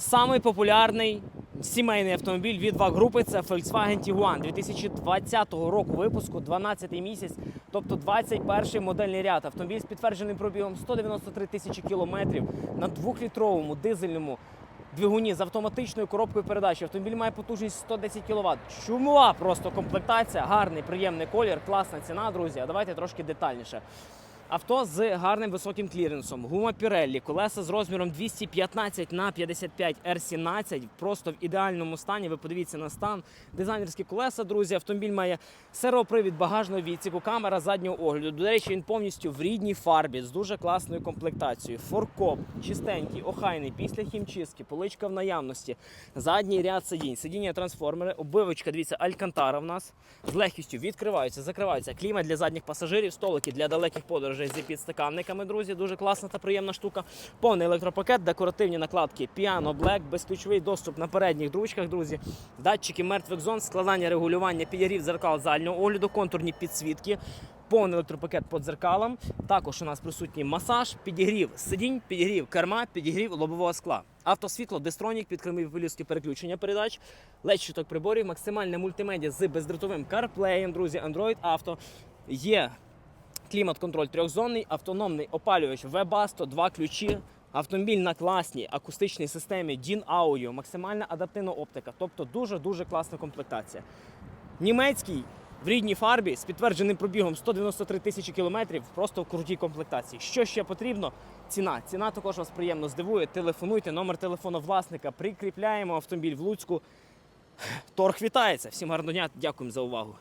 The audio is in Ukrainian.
Самий популярний сімейний автомобіль від ВАГ групи це Volkswagen Tiguan 2020 року випуску, 12 місяць, тобто 21 модельний ряд. Автомобіль з підтвердженим пробігом 193 тисячі кілометрів на двохлітровому дизельному двигуні з автоматичною коробкою передач. Автомобіль має потужність 110 кВт. Чумова просто комплектація, гарний, приємний колір, класна ціна, друзі. А давайте трошки детальніше. Авто з гарним високим кліренсом, гума Pirelli, колеса з розміром 215 на 55 R17, просто в ідеальному стані. Ви подивіться на стан. Дизайнерські колеса, друзі. Автомобіль має сервопривід багажного відсіку, камера заднього огляду. До речі, він повністю в рідній фарбі з дуже класною комплектацією. Форкоп, чистенький, охайний, після хімчистки, поличка в наявності, задній ряд сидінь, сидіння трансформери, обивочка, дивіться, алькантара в нас з легкістю відкриваються, закриваються. Клімат для задніх пасажирів, столики для далеких подорожей з підстаканниками, друзі. Дуже класна та приємна штука. Повний електропакет, декоративні накладки Piano Black, безключовий доступ на передніх дручках, друзі. Датчики мертвих зон, складання регулювання, підігрів зеркал заднього огляду, контурні підсвітки. Повний електропакет по дзеркалам. Також у нас присутній масаж, підігрів сидінь, підігрів керма, підігрів лобового скла. Автосвітло, дистронік, підкремові вилізки переключення передач, ледь щиток приборів, максимальне мультимедіа з бездротовим CarPlay, друзі, Android Auto. Є клімат-контроль трьохзонний, автономний опалювач Webasto, два ключі. Автомобіль на класній акустичній системі DIN Audio, максимальна адаптивна оптика, тобто дуже-дуже класна комплектація. Німецький в рідній фарбі з підтвердженим пробігом 193 тисячі кілометрів, просто в крутій комплектації. Що ще потрібно? Ціна. Ціна також вас приємно здивує. Телефонуйте, номер телефону власника, прикріпляємо автомобіль в Луцьку. Торг вітається. Всім гарного дня, дякуємо за увагу.